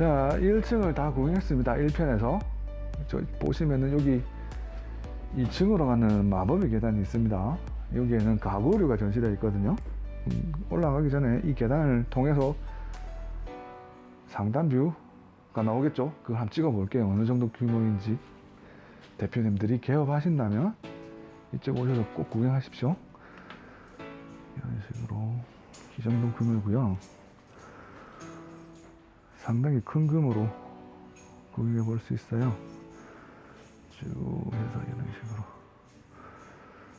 자, 1층을 다 구경했습니다. 1편에서. 저 보시면은 여기 2층으로 가는 마법의 계단이 있습니다. 여기에는 가구류가 전시되어 있거든요. 음, 올라가기 전에 이 계단을 통해서 상단 뷰가 나오겠죠? 그걸 한번 찍어 볼게요. 어느 정도 규모인지. 대표님들이 개업하신다면 이쪽 오셔서 꼭 구경하십시오. 이런 식으로 이 정도 규모고요. 상당히 큰 규모로 구경해 볼 수 있어요. 쭉 해서 이런 식으로.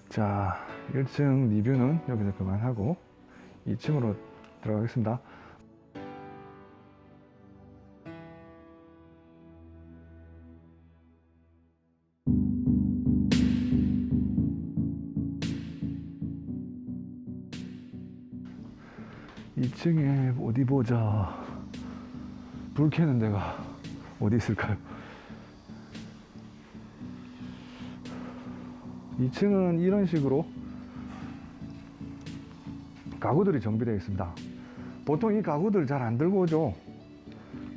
자, 1층 리뷰는 여기서 그만하고 2층으로 들어가겠습니다. 이층에 어디 보자. 불 켜는 데가 어디 있을까요? 2층은 이런 식으로 가구들이 정비되어 있습니다. 보통 이 가구들 잘 안 들고 오죠.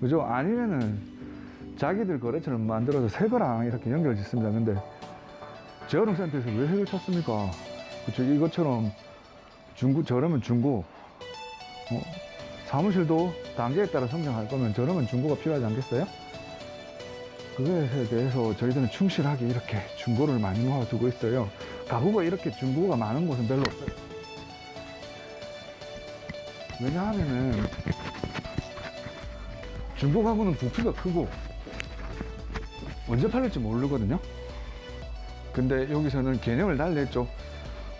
그죠? 아니면은 자기들 거래처럼 만들어서 새 거랑 이렇게 연결 짓습니다. 근데 재활용센터에서 왜 색을 쳤습니까? 그쵸? 이것처럼 중고, 저러면 중고, 어, 사무실도 단계에 따라 성장할 거면 저러면 중고가 필요하지 않겠어요? 그것에 대해서 저희들은 충실하게 이렇게 중고를 많이 모아두고 있어요. 가구가 이렇게 중고가 많은 곳은 별로 없어요. 왜냐하면은 중고 가구는 부피가 크고 언제 팔릴지 모르거든요. 근데 여기서는 개념을 달리 했죠.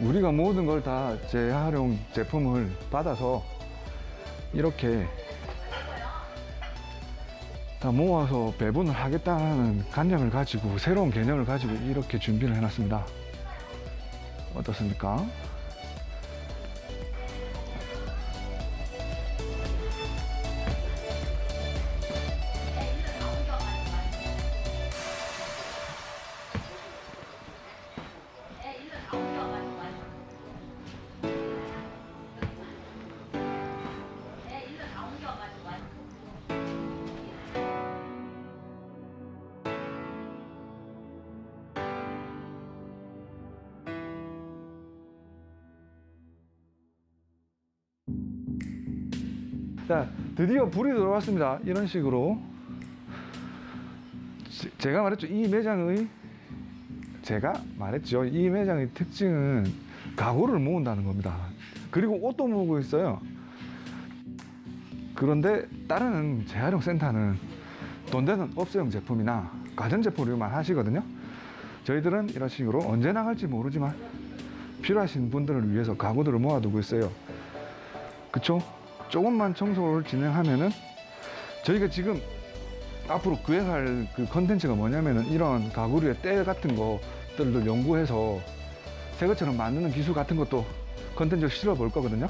우리가 모든 걸 다 재활용 제품을 받아서 이렇게 다 모아서 배분을 하겠다는 관념을 가지고 새로운 개념을 가지고 이렇게 준비를 해놨습니다. 어떻습니까? 자, 드디어 불이 들어왔습니다. 이런 식으로. 제- 제가 말했죠. 이 매장의, 제가 말했죠. 이 매장의 특징은 가구를 모은다는 겁니다. 그리고 옷도 모으고 있어요. 그런데 다른 재활용 센터는 돈 되는 업소용 제품이나 가전제품류만 하시거든요. 저희들은 이런 식으로 언제 나갈지 모르지만 필요하신 분들을 위해서 가구들을 모아두고 있어요. 그쵸? 조금만 청소를 진행하면은 저희가 지금 앞으로 구획할 그 컨텐츠가 뭐냐면은 이런 가구류의 때 같은 것들을 연구해서 새 것처럼 만드는 기술 같은 것도 컨텐츠를 실어 볼 거거든요.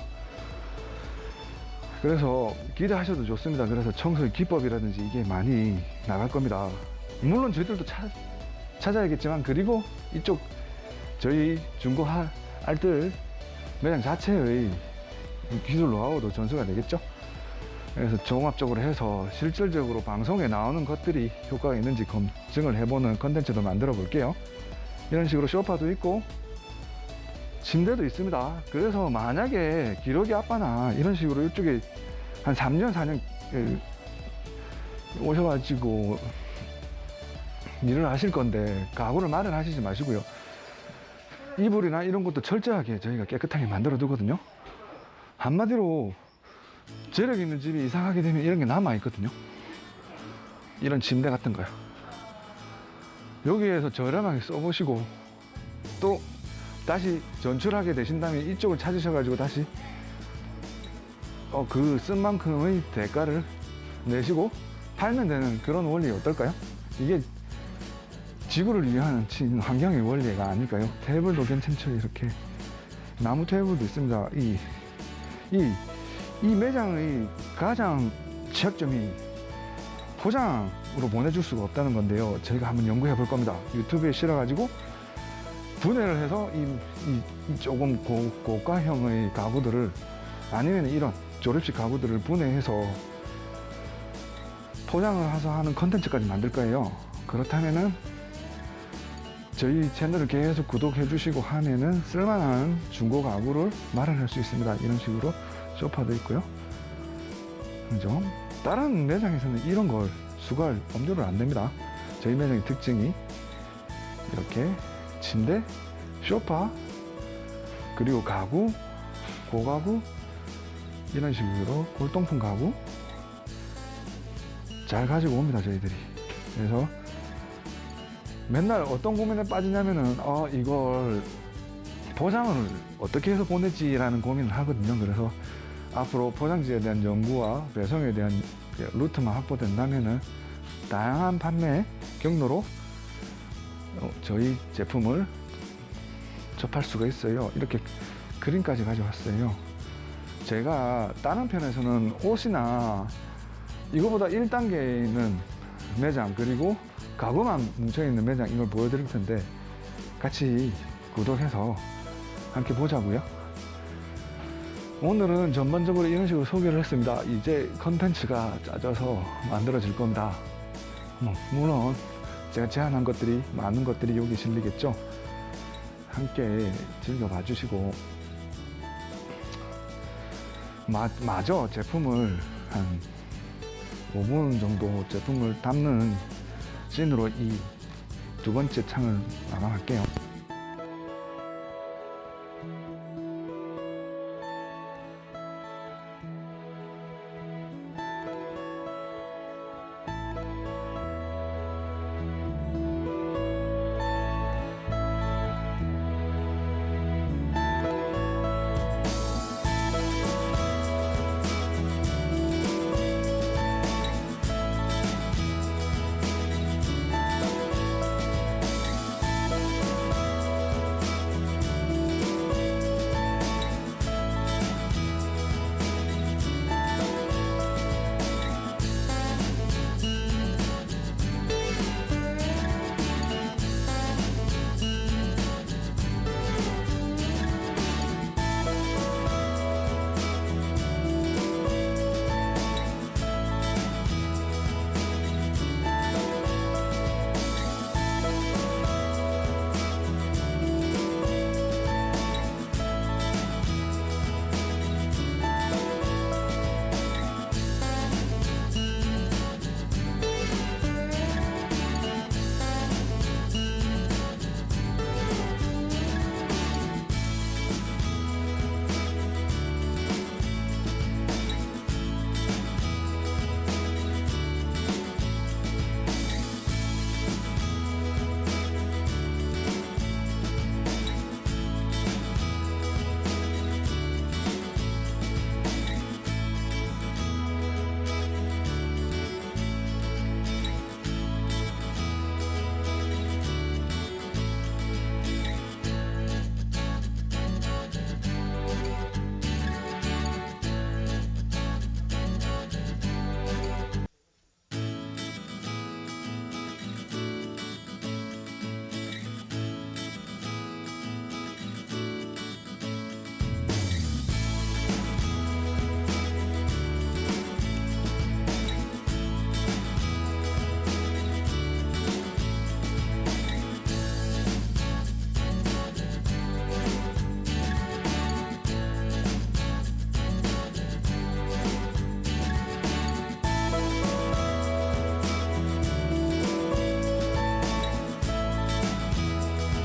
그래서 기대하셔도 좋습니다. 그래서 청소의 기법이라든지 이게 많이 나갈 겁니다. 물론 저희들도 찾, 찾아야겠지만 그리고 이쪽 저희 중고 할- 알뜰 매장 자체의 기술 노하우도 전수가 되겠죠. 그래서 종합적으로 해서 실질적으로 방송에 나오는 것들이 효과가 있는지 검증을 해보는 컨텐츠도 만들어 볼게요. 이런 식으로 소파도 있고 침대도 있습니다. 그래서 만약에 기러기 아빠나 이런 식으로 이쪽에 한 3년, 4년 오셔가지고 일을 하실 건데 가구를 마련하시지 마시고요. 이불이나 이런 것도 철저하게 저희가 깨끗하게 만들어 두거든요. 한마디로 재력 있는 집이 이상하게 되면 이런 게 남아 있거든요. 이런 침대 같은 거요. 여기에서 저렴하게 써보시고 또 다시 전출하게 되신다면 이쪽을 찾으셔가지고 다시 어, 그 쓴 만큼의 대가를 내시고 팔면 되는 그런 원리 어떨까요? 이게 지구를 위한 친 환경의 원리가 아닐까요? 테이블도 괜찮죠, 이렇게. 나무 테이블도 있습니다. 이, 이, 이 매장의 가장 취약점이 포장으로 보내줄 수가 없다는 건데요. 저희가 한번 연구해 볼 겁니다. 유튜브에 실어가지고 분해를 해서 이, 이, 이 조금 고, 고가형의 가구들을 아니면 이런 조립식 가구들을 분해해서 포장을 해서 하는 컨텐츠까지 만들 거예요. 그렇다면은 저희 채널을 계속 구독해 주시고 하면은 쓸만한 중고 가구를 마련할 수 있습니다. 이런 식으로 소파도 있고요. 그죠? 다른 매장에서는 이런 걸 수거할 엄두를 안 냅니다. 저희 매장의 특징이 이렇게 침대, 소파, 그리고 가구, 고가구, 이런 식으로 골동품 가구 잘 가지고 옵니다, 저희들이. 그래서 맨날 어떤 고민에 빠지냐면은, 어, 이걸 포장을 어떻게 해서 보내지라는 고민을 하거든요. 그래서 앞으로 포장지에 대한 연구와 배송에 대한 그 루트만 확보된다면은 다양한 판매 경로로 어, 저희 제품을 접할 수가 있어요. 이렇게 그림까지 가져왔어요. 제가 다른 편에서는 옷이나 이거보다 1단계에 있는 매장 그리고 가구만 뭉쳐있는 매장 이걸 보여드릴 텐데 같이 구독해서 함께 보자고요. 오늘은 전반적으로 이런 식으로 소개를 했습니다. 이제 컨텐츠가 짜져서 만들어질 겁니다. 뭐, 물론 제가 제안한 것들이 많은 것들이 여기 실리겠죠. 함께 즐겨봐 주시고 마, 마저 제품을 한 5분 정도 제품을 담는 씬으로 이 두 번째 창을 마감할게요.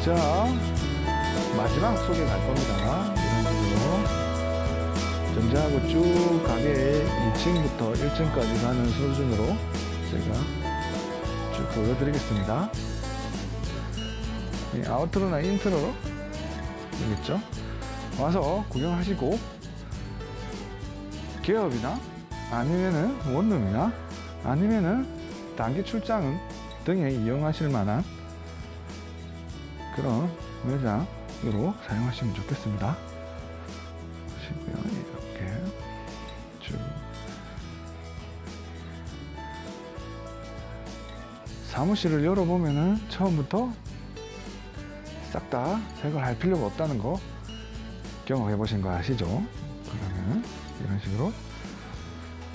자, 마지막 소개 갈 겁니다. 이런 식으로. 전자하고 쭉 가게 2층부터 1층까지 가는 수준으로 제가 쭉 보여드리겠습니다. 이 아우트로나 인트로 되겠죠? 와서 구경하시고 개업이나 아니면은 원룸이나 아니면은 단기 출장 등에 이용하실 만한 그런 매장으로 사용하시면 좋겠습니다. 보시고요. 이렇게 쭉 사무실을 열어보면은 처음부터 싹 다 색을 할 필요가 없다는 거 경험해 보신 거 아시죠? 그러면 이런 식으로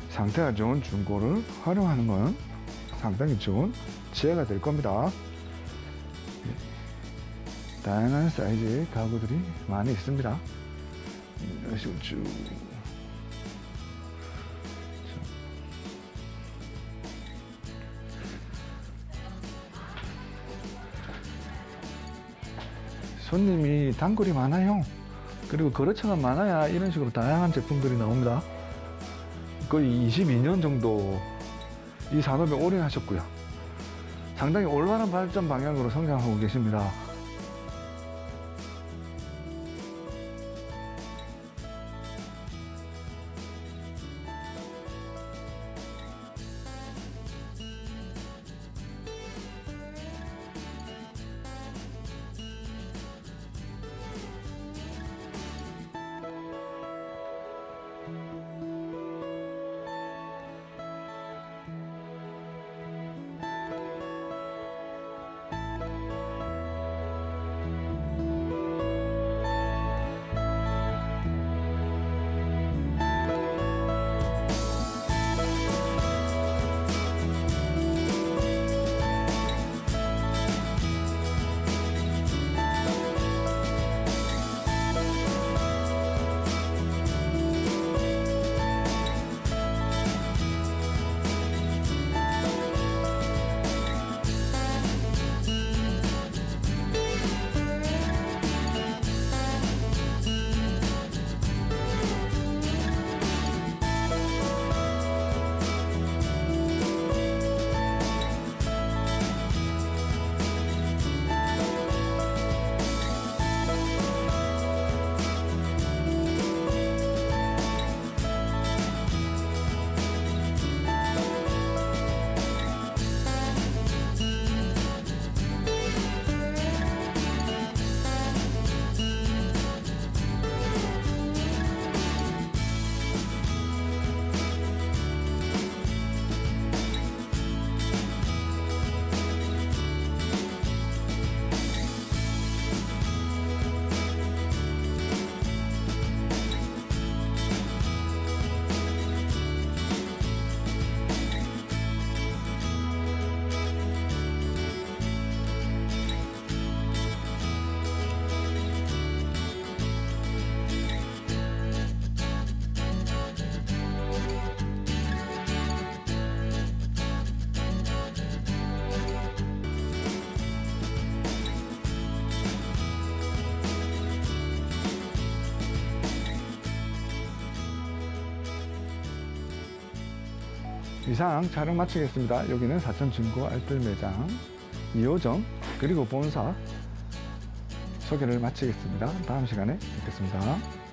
상태가 좋은 중고를 활용하는 건 상당히 좋은 지혜가 될 겁니다. 예. 다양한 사이즈의 가구들이 많이 있습니다. 손님이 단골이 많아요. 그리고 거래처가 많아야 이런 식으로 다양한 제품들이 나옵니다. 거의 22년 정도 이 산업에 오래 하셨고요. 상당히 올바른 발전 방향으로 성장하고 계십니다. 이상 촬영 마치겠습니다. 여기는 사천 중고 알뜰 매장 2호점 그리고 본사 소개를 마치겠습니다. 다음 시간에 뵙겠습니다.